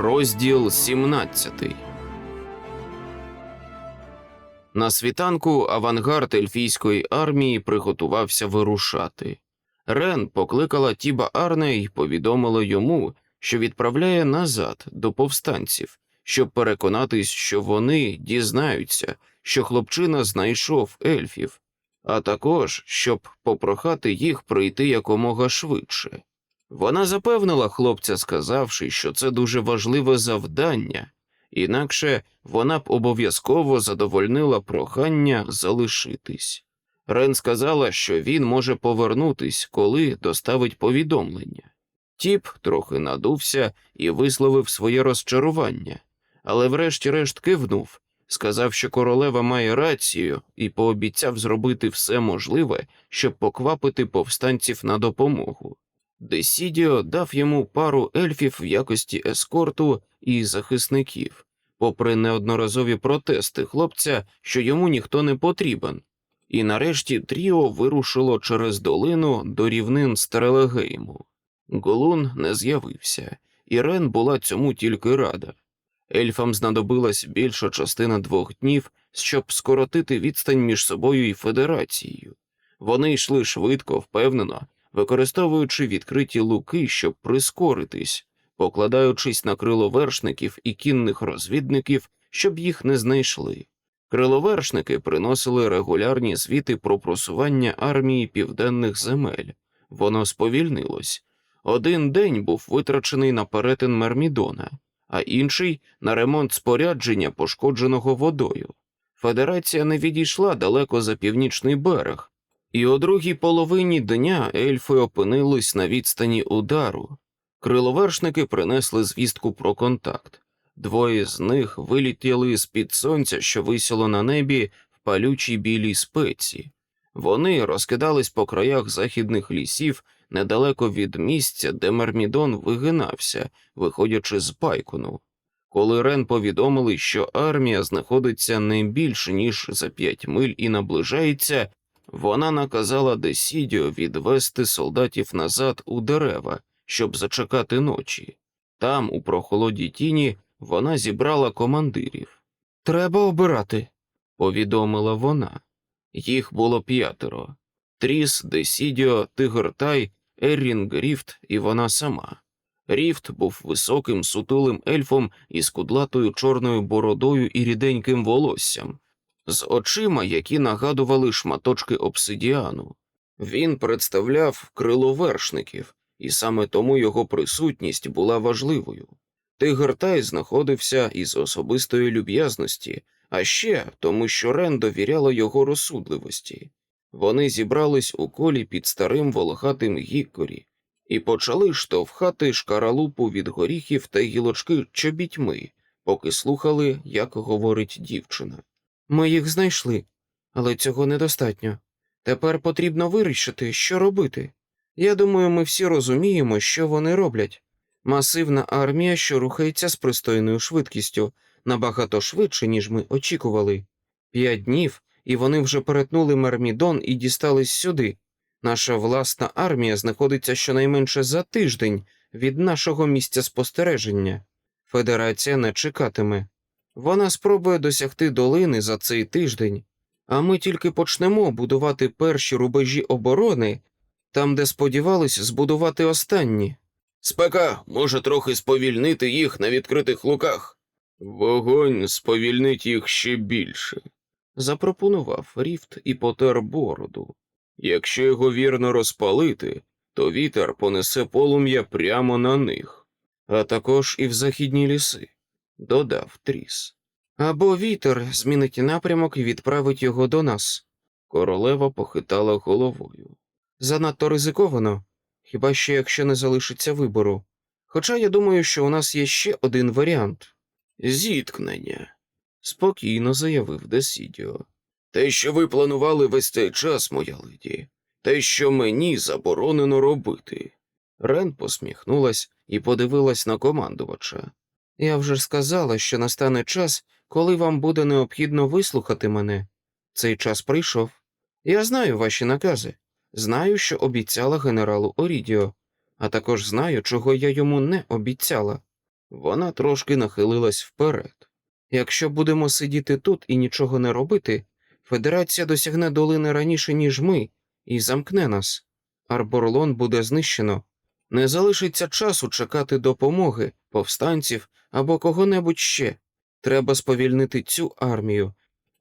Розділ 17 На світанку авангард ельфійської армії приготувався вирушати. Рен покликала Тіба Арне і повідомила йому, що відправляє назад до повстанців, щоб переконатись, що вони дізнаються, що хлопчина знайшов ельфів, а також щоб попрохати їх прийти якомога швидше. Вона запевнила хлопця, сказавши, що це дуже важливе завдання, інакше вона б обов'язково задовольнила прохання залишитись. Рен сказала, що він може повернутись, коли доставить повідомлення. Тіп трохи надувся і висловив своє розчарування, але врешті-решт кивнув, сказав, що королева має рацію, і пообіцяв зробити все можливе, щоб поквапити повстанців на допомогу. Десідіо дав йому пару ельфів в якості ескорту і захисників, попри неодноразові протести хлопця, що йому ніхто не потрібен. І нарешті Тріо вирушило через долину до рівнин Стрелегейму. Голун не з'явився, і Рен була цьому тільки рада. Ельфам знадобилась більша частина двох днів, щоб скоротити відстань між собою і федерацією. Вони йшли швидко, впевнено, використовуючи відкриті луки, щоб прискоритись, покладаючись на крило вершників і кінних розвідників, щоб їх не знайшли. Криловершники приносили регулярні звіти про просування армії південних земель. Воно сповільнилось. Один день був витрачений на перетин Мермідона, а інший на ремонт спорядження, пошкодженого водою. Федерація не відійшла далеко за північний берег, і о другій половині дня ельфи опинились на відстані удару. Криловершники принесли звістку про контакт. Двоє з них вилітіли з під сонця, що висіло на небі в палючій білій спеці. Вони розкидались по краях західних лісів недалеко від місця, де Мермідон вигинався, виходячи з Пайкону. Коли Рен повідомили, що армія знаходиться не більше ніж за п'ять миль і наближається, вона наказала Десідіо відвести солдатів назад у дерева, щоб зачекати ночі. Там, у прохолоді тіні, вона зібрала командирів. Треба обирати, повідомила вона. Їх було п'ятеро Тріс, Десідіо, Тигртай, Еррінг Ріфт і вона сама. Ріфт був високим сутулим ельфом із кудлатою чорною бородою і ріденьким волоссям, з очима, які нагадували шматочки обсидіану. Він представляв крило вершників, і саме тому його присутність була важливою. Тигртай знаходився із особистої люб'язності, а ще тому, що Рен довіряла його розсудливості. Вони зібрались у колі під старим волохатим гікорі і почали штовхати шкаралупу від горіхів та гілочки чобітьми, поки слухали, як говорить дівчина. Ми їх знайшли, але цього недостатньо. Тепер потрібно вирішити, що робити. Я думаю, ми всі розуміємо, що вони роблять. Масивна армія, що рухається з пристойною швидкістю, набагато швидше, ніж ми очікували. П'ять днів, і вони вже перетнули Мермідон і дістались сюди. Наша власна армія знаходиться щонайменше за тиждень від нашого місця спостереження. Федерація не чекатиме. Вона спробує досягти долини за цей тиждень, а ми тільки почнемо будувати перші рубежі оборони там, де сподівались збудувати останні. Спека може трохи сповільнити їх на відкритих луках. Вогонь сповільнить їх ще більше, запропонував Ріфт і потер бороду. Якщо його вірно розпалити, то вітер понесе полум'я прямо на них, а також і в західні ліси, додав Тріс. Або вітер змінить напрямок і відправить його до нас. Королева похитала головою. Занадто ризиковано, хіба що якщо не залишиться вибору. Хоча я думаю, що у нас є ще один варіант зіткнення, спокійно заявив Десідіо. Те, що ви планували весь цей час, моя леді, те, що мені заборонено робити. Рен посміхнулась і подивилась на командувача. Я вже сказала, що настане час, коли вам буде необхідно вислухати мене. Цей час прийшов. Я знаю ваші накази, знаю, що обіцяла генералу Орідіо, а також знаю, чого я йому не обіцяла. Вона трошки нахилилась вперед. Якщо будемо сидіти тут і нічого не робити, Федерація досягне долини раніше, ніж ми, і замкне нас. Арборлон буде знищено. Не залишиться часу чекати допомоги, повстанців або кого-небудь ще. Треба сповільнити цю армію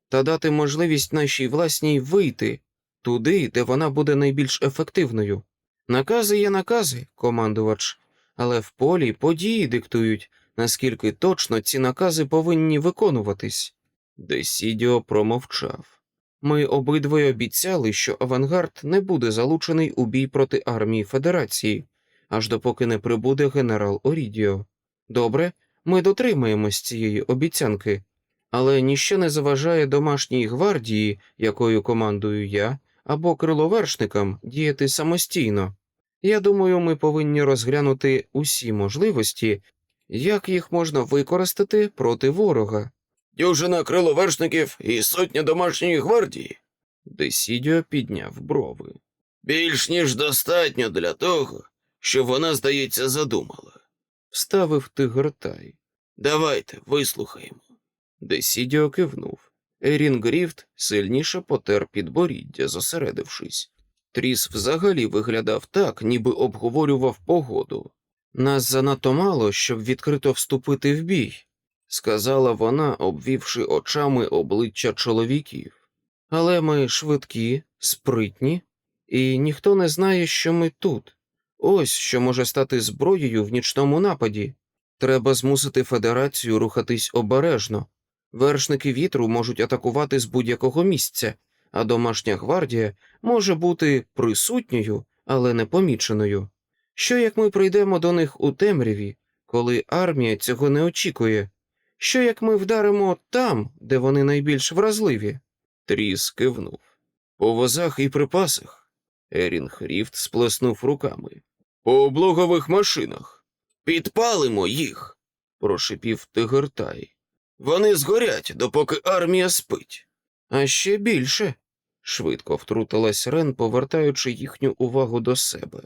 та дати можливість нашій власній вийти туди, де вона буде найбільш ефективною. Накази є накази, командувач, але в полі події диктують, наскільки точно ці накази повинні виконуватись. Десідіо промовчав. Ми обидвоє обіцяли, що авангард не буде залучений у бій проти армії Федерації, аж допоки не прибуде генерал Орідіо. Добре, ми дотримаємось цієї обіцянки, але ніщо не заважає домашній гвардії, якою командую я, або криловершникам діяти самостійно. Я думаю, ми повинні розглянути усі можливості, як їх можна використати проти ворога. Дюжина криловершників і сотня домашньої гвардії. Десідіо підняв брови. Більш ніж достатньо для того, що вона, здається, задумала. Вставив Тигртай. Давайте вислухаємо. Десідіо кивнув. Ерін Гріфт сильніше потер підборіддя, зосередившись. Тріс взагалі виглядав так, ніби обговорював погоду. Нас занадто мало, щоб відкрито вступити в бій, сказала вона, обвівши очами обличчя чоловіків. Але ми швидкі, спритні, і ніхто не знає, що ми тут. Ось що може стати зброєю в нічному нападі. Треба змусити Федерацію рухатись обережно. Вершники вітру можуть атакувати з будь-якого місця, а домашня гвардія може бути присутньою, але непоміченою. Що як ми прийдемо до них у темряві, коли армія цього не очікує? Що як ми вдаримо там, де вони найбільш вразливі? Тріс кивнув. По возах і припасах. Ерінг Ріфт сплеснув руками. По облогових машинах. Підпалимо їх, прошипів Тигертай. Вони згорять, допоки армія спить. А ще більше, швидко втрутилась Рен, повертаючи їхню увагу до себе.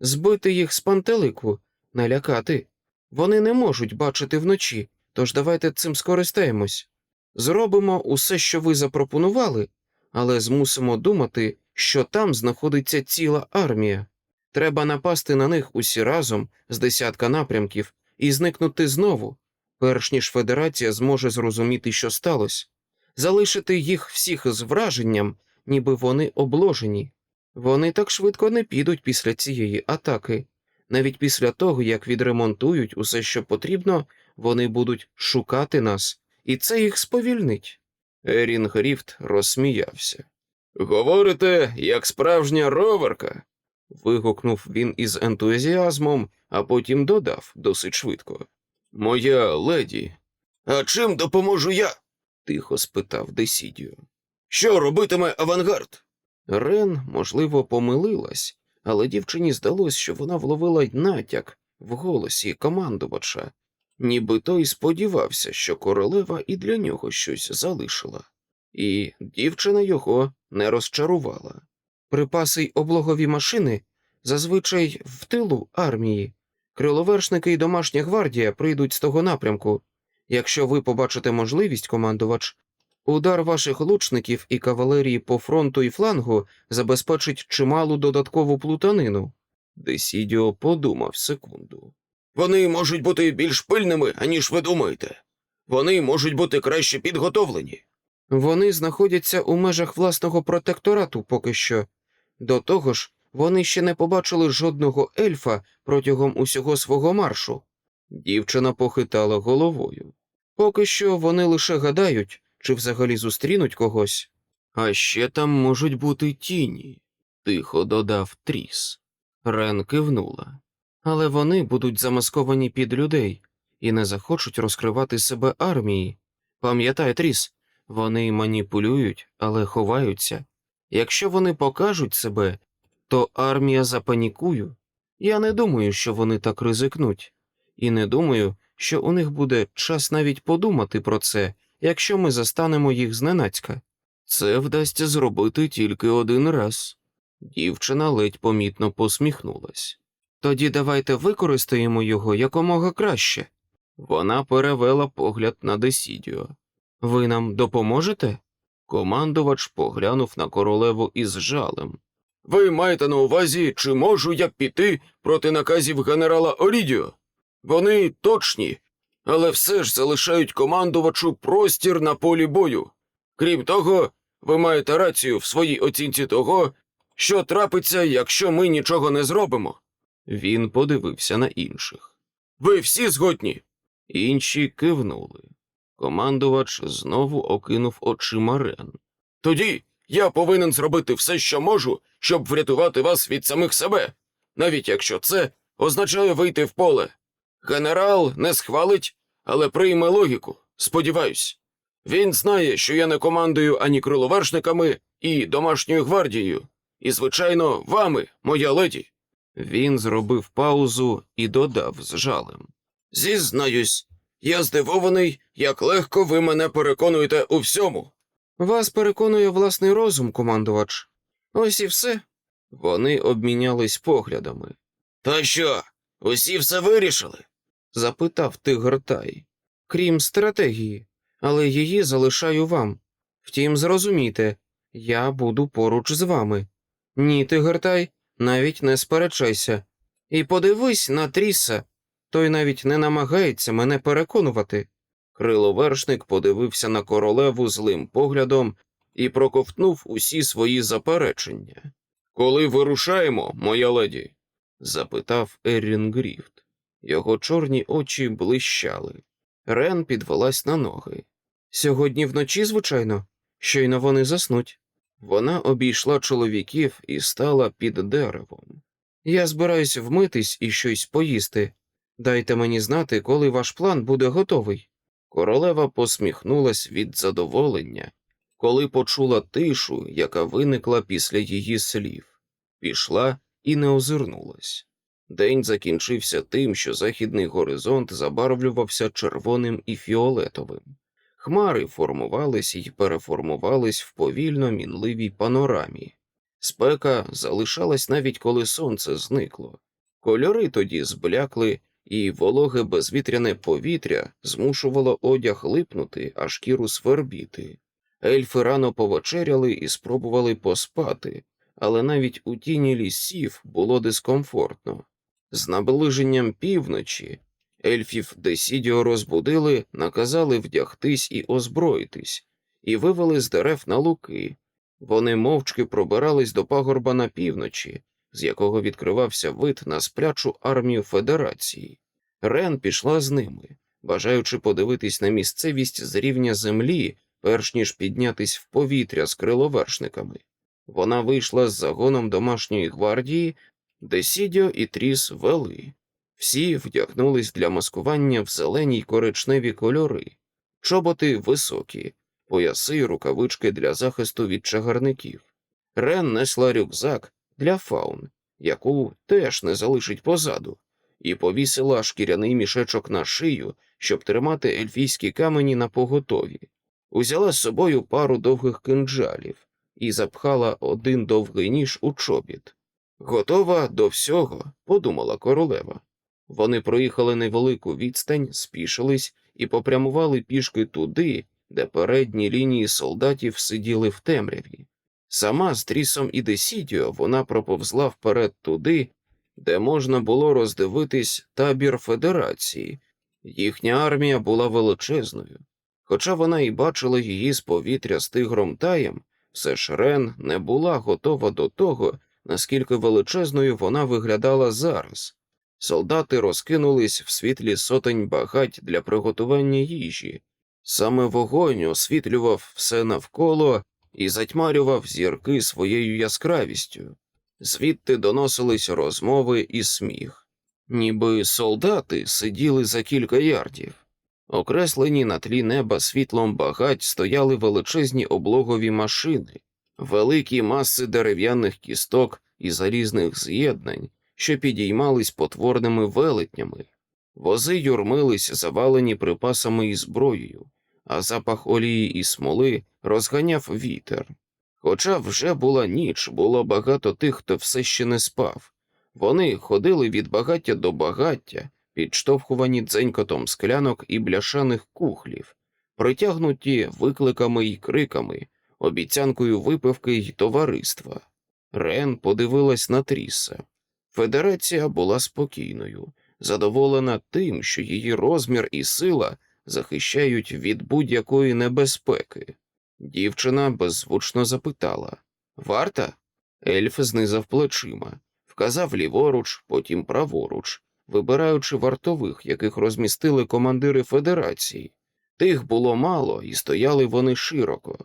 Збити їх з пантелику, налякати. Вони не можуть бачити вночі, тож давайте цим скористаємось. Зробимо усе, що ви запропонували, але змусимо думати, що там знаходиться ціла армія. Треба напасти на них усі разом з десятка напрямків і зникнути знову, перш ніж Федерація зможе зрозуміти, що сталося, залишити їх всіх з враженням, ніби вони обложені. Вони так швидко не підуть після цієї атаки. Навіть після того, як відремонтують усе, що потрібно, вони будуть шукати нас, і це їх сповільнить. Ерінг Ріфт розсміявся. Говорите, як справжня роверка. Вигукнув він із ентузіазмом, а потім додав досить швидко. Моя леді. А чим допоможу я? тихо спитав Десідіо. Що робитиме авангард? Рен, можливо, помилилась, але дівчині здалось, що вона вловила натяк в голосі командувача, ніби той сподівався, що королева і для нього щось залишила, і дівчина його не розчарувала. Припаси й облогові машини зазвичай в тилу армії. Криловершники і домашня гвардія прийдуть з того напрямку. Якщо ви побачите можливість, командувач, удар ваших лучників і кавалерії по фронту і флангу забезпечить чималу додаткову плутанину. Десідіо подумав секунду. Вони можуть бути більш пильними, аніж ви думаєте. Вони можуть бути краще підготовлені. Вони знаходяться у межах власного протекторату поки що. До того ж, вони ще не побачили жодного ельфа протягом усього свого маршу. Дівчина похитала головою. Поки що вони лише гадають, чи взагалі зустрінуть когось. А ще там можуть бути тіні, тихо додав Тріс. Рен кивнула. Але вони будуть замасковані під людей і не захочуть розкривати себе армії. Пам'ятай, Тріс, вони маніпулюють, але ховаються. Якщо вони покажуть себе, то армія запанікує. Я не думаю, що вони так ризикнуть, і не думаю, що у них буде час навіть подумати про це, якщо ми застанемо їх зненацька. Це вдасться зробити тільки один раз. Дівчина ледь помітно посміхнулась. Тоді давайте використаємо його якомога краще. Вона перевела погляд на Десідіо. Ви нам допоможете? Командувач поглянув на королеву із жалем. Ви маєте на увазі, чи можу я піти проти наказів генерала Орідіо? Вони точні, але все ж залишають командувачу простір на полі бою. Крім того, ви маєте рацію в своїй оцінці того, що трапиться, якщо ми нічого не зробимо. Він подивився на інших. Ви всі згодні? Інші кивнули. Командувач знову окинув очима Рен. Тоді я повинен зробити все, що можу, щоб врятувати вас від самих себе, навіть якщо це означає вийти в поле. Генерал не схвалить, але прийме логіку, сподіваюсь. Він знає, що я не командую ані криловершниками і домашньою гвардією, і, звичайно, вами, моя леді. Він зробив паузу і додав з жалем. Зізнаюсь, я здивований, як легко ви мене переконуєте у всьому. Вас переконує власний розум, командувач. Ось і все. Вони обмінялись поглядами. Та що, усі все вирішили? запитав Тигртай. Крім стратегії, але її залишаю вам. Втім, зрозумійте, я буду поруч з вами. Ні, Тигртай, навіть не сперечайся. І подивись на Тріса, той навіть не намагається мене переконувати. Криловершник подивився на королеву злим поглядом і проковтнув усі свої заперечення. Коли вирушаємо, моя леді? запитав Ерін Гріфт. Його чорні очі блищали. Рен підвелась на ноги. Сьогодні вночі, звичайно, щойно вони заснуть. Вона обійшла чоловіків і стала під деревом. Я збираюсь вмитись і щось поїсти. Дайте мені знати, коли ваш план буде готовий. Королева посміхнулась від задоволення, коли почула тишу, яка виникла після її слів, пішла і не озирнулась. День закінчився тим, що західний горизонт забарвлювався червоним і фіолетовим. Хмари формувались і переформувались в повільно мінливій панорамі. Спека залишалась навіть коли сонце зникло. Кольори тоді зблякли, і вологе безвітряне повітря змушувало одяг липнути, а шкіру свербіти. Ельфи рано повечеряли і спробували поспати, але навіть у тіні лісів було дискомфортно. З наближенням півночі ельфів Десідіо розбудили, наказали вдягтись і озброїтись, і вивели з дерев на луки. Вони мовчки пробирались до пагорба на півночі, з якого відкривався вид на сплячу армію Федерації. Рен пішла з ними, бажаючи подивитись на місцевість з рівня землі, перш ніж піднятись в повітря з криловершниками. Вона вийшла з загоном домашньої гвардії, де Сідіо і Тріс вели. Всі вдягнулись для маскування в зелені й коричневі кольори, чоботи високі, пояси й рукавички для захисту від чагарників. Рен несла рюкзак для фаун, яку теж не залишить позаду, і повісила шкіряний мішечок на шию, щоб тримати ельфійські камені на поготові. Узяла з собою пару довгих кинджалів і запхала один довгий ніж у чобіт. Готова до всього, подумала королева. Вони проїхали невелику відстань, спішились і попрямували пішки туди, де передні лінії солдатів сиділи в темряві. Сама з Трісом і Десідіо вона проповзла вперед туди, де можна було роздивитись табір Федерації. Їхня армія була величезною. Хоча вона і бачила її з повітря з тигром таєм, все ж Рен не була готова до того, наскільки величезною вона виглядала зараз. Солдати розкинулись в світлі сотень багать для приготування їжі. Саме вогонь освітлював все навколо і затьмарював зірки своєю яскравістю. Звідти доносились розмови і сміх, ніби солдати сиділи за кілька ярдів. Окреслені на тлі неба світлом багать стояли величезні облогові машини, великі маси дерев'яних кісток і залізних з'єднань, що підіймались потворними велетнями. Вози юрмились, завалені припасами і зброєю, а запах олії і смоли розганяв вітер. Хоча вже була ніч, було багато тих, хто все ще не спав. Вони ходили від багаття до багаття, підштовхувані дзенькотом склянок і бляшаних кухлів, притягнуті викликами й криками, обіцянкою випивки й товариства. Рен подивилась на Тріса. Федерація була спокійною, задоволена тим, що її розмір і сила захищають від будь-якої небезпеки. Дівчина беззвучно запитала Варта? Ельф знизав плечима, вказав ліворуч, потім праворуч, вибираючи вартових, яких розмістили командири Федерації. Тих було мало, і стояли вони широко.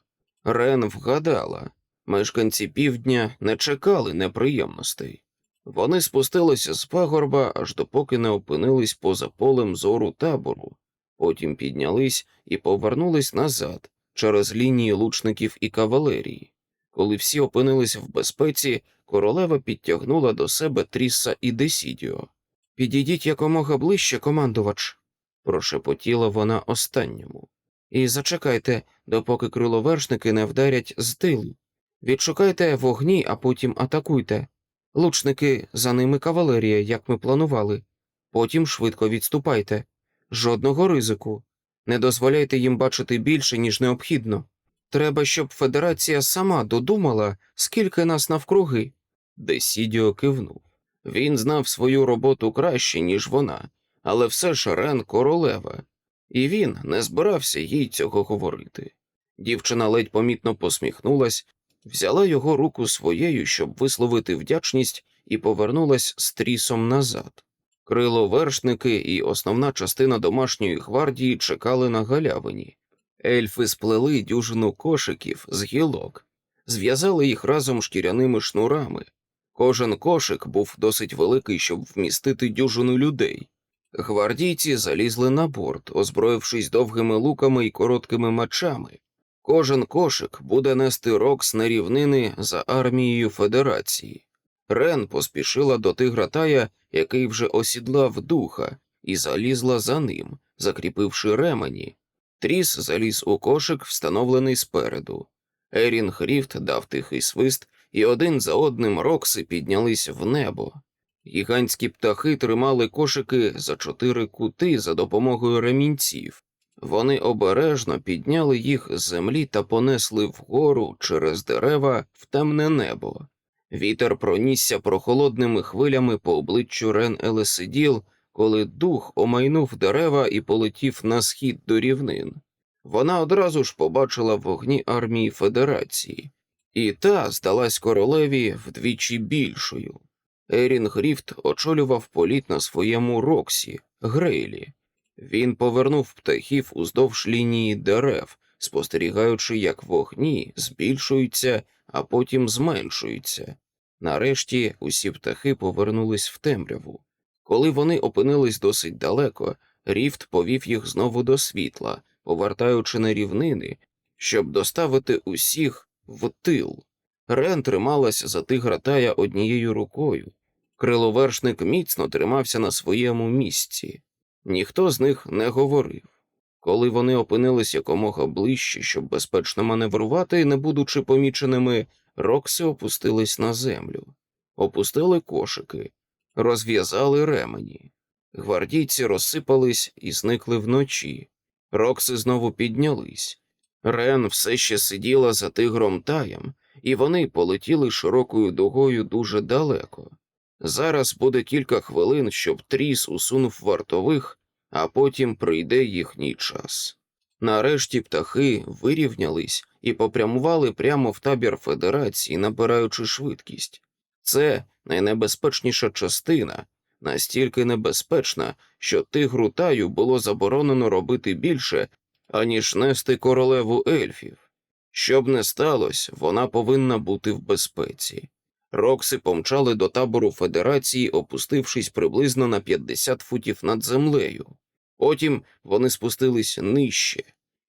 Рен вгадала мешканці півдня не чекали неприємностей. Вони спустилися з пагорба, аж допоки не опинились поза полем зору табору, потім піднялись і повернулись назад через лінії лучників і кавалерії. Коли всі опинились в безпеці, королева підтягнула до себе Тріса і Десідіо. Підійдіть якомога ближче, командувач, прошепотіла вона останньому. І зачекайте, допоки криловершники не вдарять з тилу. Відшукайте вогні, а потім атакуйте. Лучники, за ними кавалерія, як ми планували. Потім швидко відступайте. Жодного ризику. Не дозволяйте їм бачити більше, ніж необхідно. Треба, щоб Федерація сама додумала, скільки нас навкруги. Десідіо кивнув. Він знав свою роботу краще, ніж вона, але все ж Рен королева, і він не збирався їй цього говорити. Дівчина ледь помітно посміхнулась, взяла його руку своєю, щоб висловити вдячність, і повернулась з трісом назад. Крило вершники і основна частина домашньої гвардії чекали на галявині. Ельфи сплели дюжину кошиків з гілок, зв'язали їх разом шкіряними шнурами. Кожен кошик був досить великий, щоб вмістити дюжину людей. Гвардійці залізли на борт, озброївшись довгими луками і короткими мечами. Кожен кошик буде нести рокс на рівнини за армією Федерації. Рен поспішила до тигра тая, який вже осідлав духа, і залізла за ним, закріпивши ремені. Тріс заліз у кошик, встановлений спереду. Ерін Хріфт дав тихий свист, і один за одним рокси піднялись в небо. Гігантські птахи тримали кошики за чотири кути за допомогою ремінців. Вони обережно підняли їх з землі та понесли вгору через дерева в темне небо. Вітер пронісся прохолодними хвилями по обличчю Рен Елесиділ, коли дух омайнув дерева і полетів на схід до рівнин. Вона одразу ж побачила вогні армії Федерації, і та здалась королеві вдвічі більшою. Ерін Гріфт очолював політ на своєму роксі, Грейлі. Він повернув птахів уздовж лінії дерев, спостерігаючи, як вогні збільшуються, а потім зменшуються. Нарешті усі птахи повернулись в темряву. Коли вони опинились досить далеко, Ріфт повів їх знову до світла, повертаючи на рівнини, щоб доставити усіх в тил. Рен трималася за тигра тая однією рукою. Криловершник міцно тримався на своєму місці. Ніхто з них не говорив. Коли вони опинились якомога ближче, щоб безпечно маневрувати, не будучи поміченими, рокси опустились на землю, опустили кошики, розв'язали ремені. Гвардійці розсипались і зникли вночі. Рокси знову піднялись. Рен все ще сиділа за тигром таєм, і вони полетіли широкою дугою дуже далеко. Зараз буде кілька хвилин, щоб тріс усунув вартових, а потім прийде їхній час. Нарешті птахи вирівнялись і попрямували прямо в табір Федерації, набираючи швидкість. Це найнебезпечніша частина, настільки небезпечна, що тигру таю було заборонено робити більше, аніж нести королеву ельфів. Щоб не сталося, вона повинна бути в безпеці. Рокси помчали до табору Федерації, опустившись приблизно на 50 футів над землею. Потім вони спустились нижче,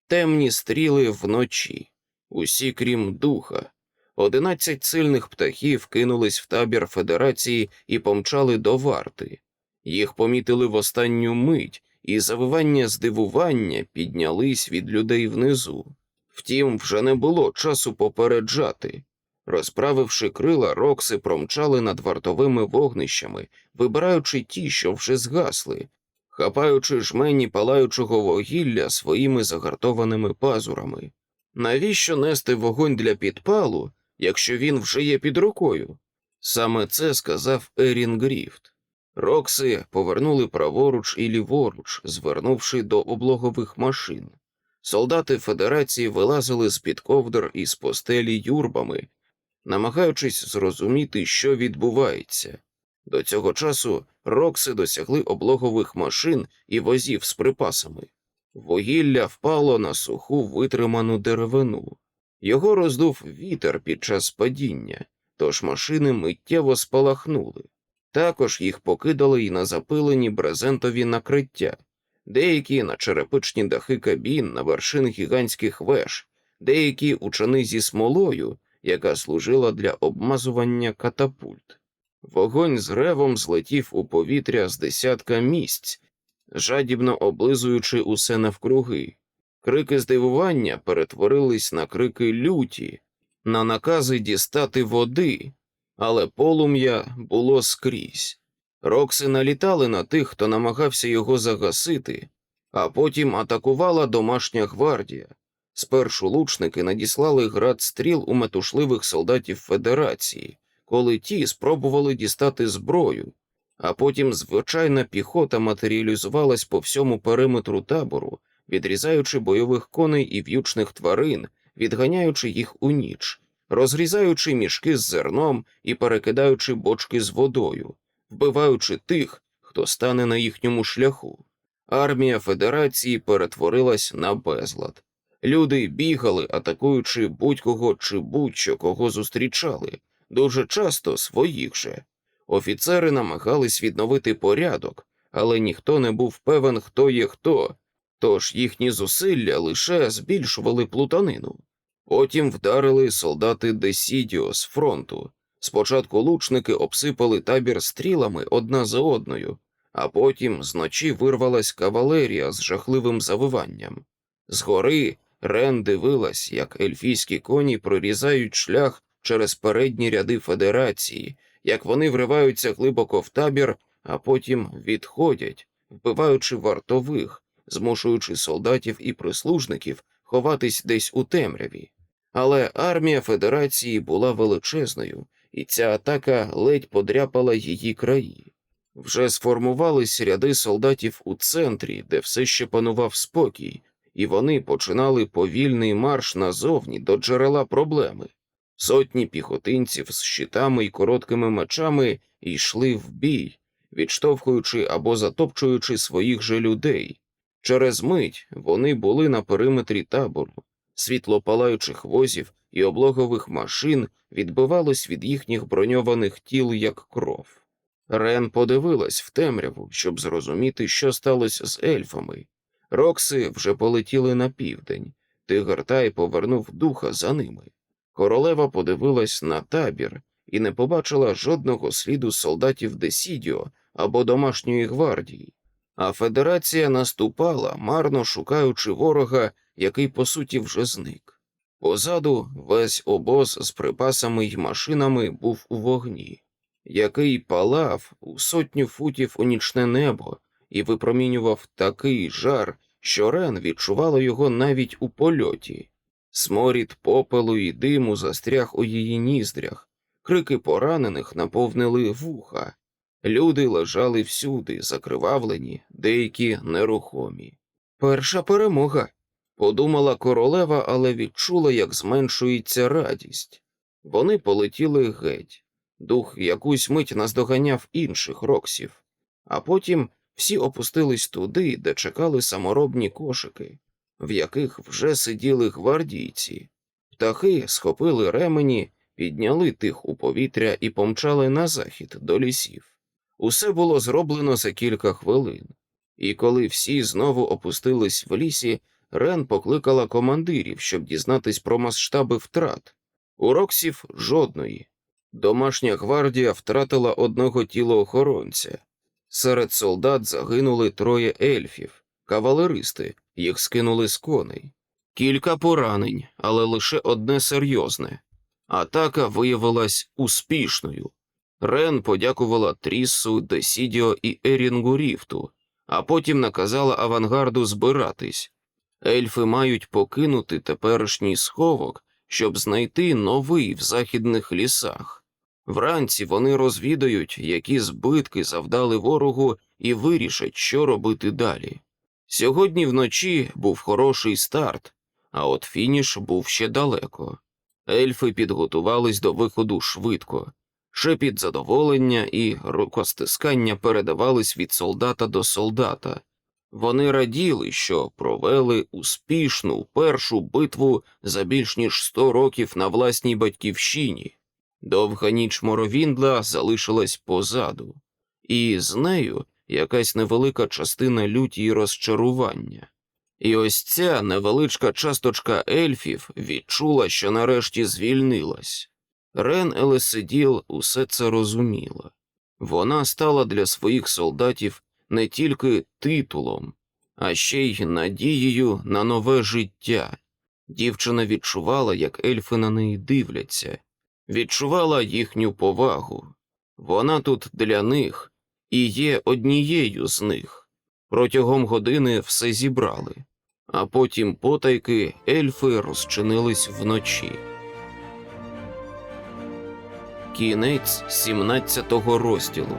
темні стріли вночі, усі крім духа. Одинадцять сильних птахів кинулись в табір Федерації і помчали до варти. Їх помітили в останню мить, і завивання здивування піднялись від людей внизу. Втім, вже не було часу попереджати. Розправивши крила, рокси промчали над вартовими вогнищами, вибираючи ті, що вже згасли, хапаючи жмені палаючого вугілля своїми загартованими пазурами. Навіщо нести вогонь для підпалу, якщо він вже є під рукою? Саме це сказав Ерін Гріфт. Рокси повернули праворуч і ліворуч, звернувши до облогових машин. Солдати Федерації вилазили з під ковдр і з постелі юрбами, намагаючись зрозуміти, що відбувається. До цього часу Рокси досягли облогових машин і возів з припасами. Вугілля впало на суху витриману деревину. Його роздув вітер під час падіння, тож машини миттєво спалахнули. Також їх покидали й на запилені брезентові накриття, деякі на черепичні дахи кабін на вершин гігантських веж, деякі у чани зі смолою, яка служила для обмазування катапульт. Вогонь з ревом злетів у повітря з десятка місць, жадібно облизуючи усе навкруги. Крики здивування перетворились на крики люті, на накази дістати води, але полум'я було скрізь. Рокси налітали на тих, хто намагався його загасити, а потім атакувала домашня гвардія. Спершу лучники надіслали град стріл у метушливих солдатів Федерації, коли ті спробували дістати зброю, а потім звичайна піхота матеріалізувалась по всьому периметру табору, відрізаючи бойових коней і в'ючних тварин, відганяючи їх у ніч, розрізаючи мішки з зерном і перекидаючи бочки з водою, вбиваючи тих, хто стане на їхньому шляху. Армія Федерації перетворилась на безлад. Люди бігали, атакуючи будь-кого чи будь-що кого зустрічали, дуже часто своїх же. Офіцери намагались відновити порядок, але ніхто не був певен, хто є хто, тож їхні зусилля лише збільшували плутанину. Потім вдарили солдати Десідіо з фронту. Спочатку лучники обсипали табір стрілами одна за одною, а потім зночі вирвалась кавалерія з жахливим завиванням. Згори Рен дивилась, як ельфійські коні прорізають шлях через передні ряди Федерації, як вони вриваються глибоко в табір, а потім відходять, вбиваючи вартових, змушуючи солдатів і прислужників ховатись десь у темряві. Але армія Федерації була величезною, і ця атака ледь подряпала її краї. Вже сформувались ряди солдатів у центрі, де все ще панував спокій, і вони починали повільний марш назовні до джерела проблеми. Сотні піхотинців з щитами і короткими мечами йшли в бій, відштовхуючи або затопчуючи своїх же людей. Через мить вони були на периметрі табору, світло палаючих возів і облогових машин відбивалось від їхніх броньованих тіл як кров. Рен подивилась в темряву, щоб зрозуміти, що сталося з ельфами. Рокси вже полетіли на південь, Тигертай повернув духа за ними. Королева подивилась на табір і не побачила жодного сліду солдатів Десідіо або домашньої гвардії, а федерація наступала, марно шукаючи ворога, який по суті вже зник. Позаду весь обоз з припасами й машинами був у вогні, який палав у сотню футів у нічне небо і випромінював такий жар, що Рен відчувала його навіть у польоті. Сморід попелу і диму застряг у її ніздрях, крики поранених наповнили вуха. Люди лежали всюди, закривавлені, деякі нерухомі. Перша перемога, подумала королева, але відчула, як зменшується радість. Вони полетіли геть. Дух якусь мить наздоганяв інших роксів, а потім всі опустились туди, де чекали саморобні кошики в яких вже сиділи гвардійці. Птахи схопили ремені, підняли тих у повітря і помчали на захід до лісів. Усе було зроблено за кілька хвилин, і коли всі знову опустились в лісі, Рен покликала командирів, щоб дізнатись про масштаби втрат. У Роксів жодної. Домашня гвардія втратила одного тілоохоронця. Серед солдат загинули троє ельфів, кавалеристи, їх скинули з коней. Кілька поранень, але лише одне серйозне. Атака виявилась успішною. Рен подякувала Тріссу, Десідіо і Ерінгу Ріфту, а потім наказала авангарду збиратись. Ельфи мають покинути теперішній сховок, щоб знайти новий в західних лісах. Вранці вони розвідають, які збитки завдали ворогу, і вирішать, що робити далі. Сьогодні вночі був хороший старт, а от фініш був ще далеко. Ельфи підготувались до виходу швидко. Шепіт задоволення і рукостискання передавались від солдата до солдата. Вони раділи, що провели успішну першу битву за більш ніж сто років на власній батьківщині. Довга ніч Моровіндла залишилась позаду, і з нею якась невелика частина люті й розчарування. І ось ця невеличка часточка ельфів відчула, що нарешті звільнилась. Рен Елесиділ усе це розуміла. Вона стала для своїх солдатів не тільки титулом, а ще й надією на нове життя. Дівчина відчувала, як ельфи на неї дивляться, відчувала їхню повагу. Вона тут для них і є однією з них. Протягом години все зібрали, а потім потайки ельфи розчинились вночі. Кінець 17 розділу.